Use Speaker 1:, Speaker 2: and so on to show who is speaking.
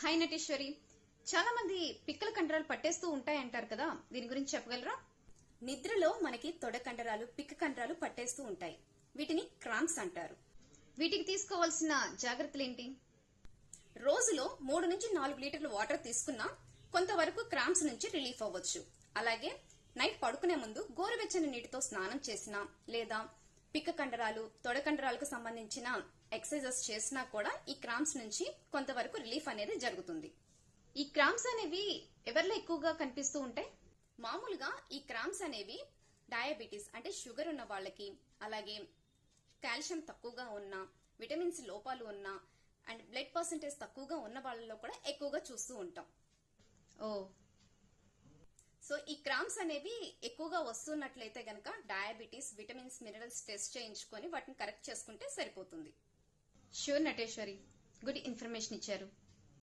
Speaker 1: Hi Nateshwari. చాలా మంది పిక్కల కండరాలు పట్టేస్తూ ఉంటాయి అంటారు కదా దీని గురించి చెప్పగలరా?
Speaker 2: నిద్రలో మనకి తొడ కండరాలు పిక్క కండరాలు పట్టేస్తూ ఉంటాయి. వీటిని క్రాంప్స్ అంటారు.
Speaker 1: వీటికి తీసుకోవాల్సిన జాగ్రత్తలు ఏంటి
Speaker 2: రోజులో మూడు నుంచి నాలుగు లీటర్లు వాటర్ తీసుకున్నా కొంతవరకు క్రాంప్స్ నుంచి రిలీఫ్ అవ్వచ్చు. అలాగే నైట్ పడుకునే ముందు గోరువెచ్చని నీటితో స్నానం చేసినా లేదా పిక్క కండరాలు తొడ కండరాలకు సంబంధించిన ఎక్సర్సైజెస్ చేసినా కూడా ఈ క్రామ్స్ నుంచి కొంతవరకు రిలీఫ్ అనేది జరుగుతుంది.
Speaker 1: ఈ క్రామ్స్ అనేవి ఎవరిలో ఎక్కువగా కనిపిస్తూ ఉంటాయి
Speaker 2: మామూలుగా ఈ క్రామ్స్ అనేవి డయాబెటీస్ అంటే షుగర్ ఉన్న వాళ్ళకి అలాగే కాల్షియం తక్కువగా ఉన్న విటమిన్స్ లోపాలు ఉన్న అండ్ బ్లడ్ పర్సంటేజ్ తక్కువగా ఉన్న వాళ్ళలో కూడా ఎక్కువగా చూస్తూ ఉంటాం. సో ఈ క్రామ్స్ అనేవి ఎక్కువగా వస్తున్నట్లయితే గనక డయాబెటీస్ విటమిన్స్ మినరల్స్ టెస్ట్ చేయించుకొని వాటిని కరెక్ట్ చేసుకుంటే సరిపోతుంది.
Speaker 1: షూర్ నటేశ్వరి గుడ్ ఇన్ఫర్మేషన్ ఇచ్చారు.